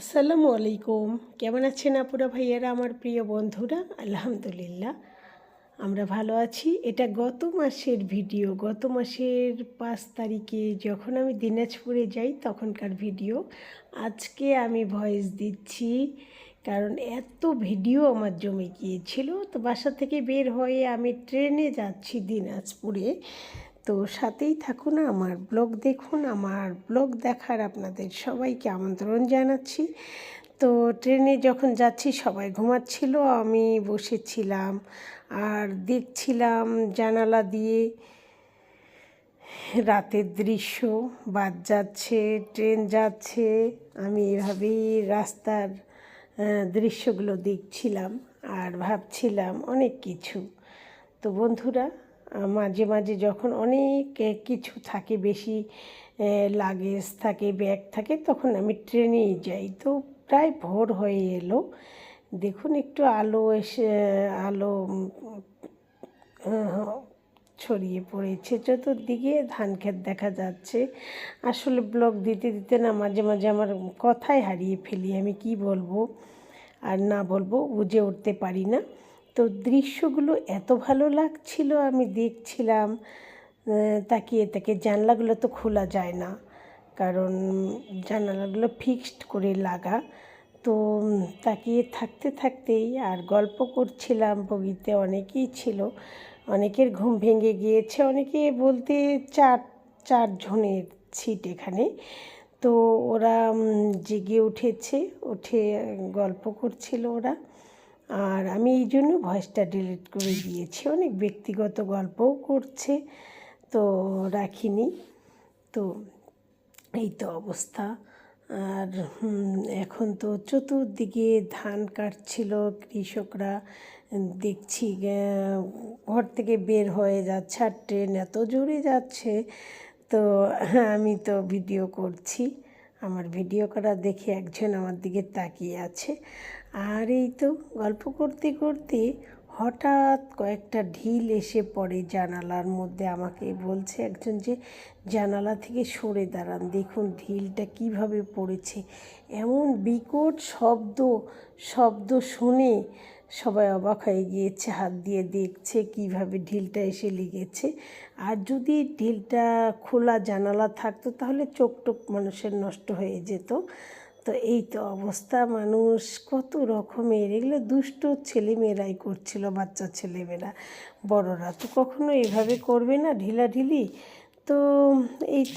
আসসালামু আলাইকুম। কেমন আছেন আপুরা ভাইয়ারা, আমার প্রিয় বন্ধুরা? আলহামদুলিল্লাহ, আমরা ভালো আছি। এটা গত মাসের ভিডিও। গত মাসের পাঁচ তারিখে যখন আমি দিনাজপুরে যাই, তখনকার ভিডিও। আজকে আমি ভয়েস দিচ্ছি, কারণ এত ভিডিও আমার জমে গিয়েছিল। তো বাসা থেকে বের হয়ে আমি ট্রেনে যাচ্ছি দিনাজপুরে। তো সাথেই থাকুন আমার ব্লগ দেখুন, আমার ব্লগ দেখার আপনাদের সবাইকে আমন্ত্রণ জানাচ্ছি। তো ট্রেনে যখন যাচ্ছি সবাই ঘুমাচ্ছিল, আমি বসেছিলাম আর দেখছিলাম জানালা দিয়ে রাতের দৃশ্য বাদ যাচ্ছে, ট্রেন যাচ্ছে, আমি এভাবেই রাস্তার দৃশ্যগুলো দেখছিলাম আর ভাবছিলাম অনেক কিছু। তো বন্ধুরা মাঝে মাঝে যখন অনেক কিছু থাকে, বেশি লাগেজ থাকে ব্যাগ থাকে, তখন আমি ট্রেনেই যাই। তো প্রায় ভোর হয়ে এলো। দেখুন একটু আলো এসে, আলো ছড়িয়ে পড়েছে। চতুর্দিকে ধান ক্ষেত দেখা যাচ্ছে। আসলে ব্লগ দিতে দিতে না, মাঝে মাঝে আমার কথাই হারিয়ে ফেলি। আমি কি বলব? আর না বলব, বুঝে উঠতে পারি না। তো দৃশ্যগুলো এত ভালো লাগছিল, আমি দেখছিলাম তাকিয়ে তাকে জানলাগুলো তো খোলা যায় না, কারণ জানালাগুলো ফিক্সড করে লাগা। তো তাকিয়ে থাকতে থাকতেই আর গল্প করছিলাম, বগিতে অনেকেই ছিল, অনেকের ঘুম ভেঙে গিয়েছে, অনেকে বলতে চার, চারজনের সিট এখানে। তো ওরা জেগে উঠেছে, উঠে গল্প করছিল ওরা। আর আমি এই জন্য ভয়েসটা ডিলিট করে দিয়েছি। অনেক ব্যক্তিগত গল্পও করছে, তো রাখিনি। তো এই তো অবস্থা। আর এখন তো চতুর্দিকে ধান কাটছিল, কৃষকরা, দেখছি ঘর থেকে বের হয়ে যাচ্ছে, আর ট্রেন এত জোরে যাচ্ছে, তো আমি তো ভিডিও করছি। আমার ভিডিও করা দেখে একজন আমার দিকে তাকিয়ে আছে। আর এই তো গল্প করতে করতে হঠাৎ কয়েকটা ঢিল এসে পড়ে জানালার মধ্যে। আমাকে বলছে একজন যে, জানালা থেকে সরে দাঁড়ান, দেখুন ঢিলটা কীভাবে পড়েছে। এমন বিকট শব্দ শব্দ শুনে সবাই অবাক হয়ে গিয়েছে, হাত দিয়ে দেখছে কীভাবে ঢিলটা এসে লেগেছে। আর যদি ঢিলটা খোলা জানালা থাকতো, তাহলে চোখ টোক মানুষের নষ্ট হয়ে যেত। তো এই তো অবস্থা, মানুষ কত রকমের। এগুলো দুষ্ট ছেলেমেয়েরাই করছিল, বাচ্চা ছেলেমেয়েরা, বড়রা। তো কখনো এভাবে করবে না ঢিলাঢিলি। তো এই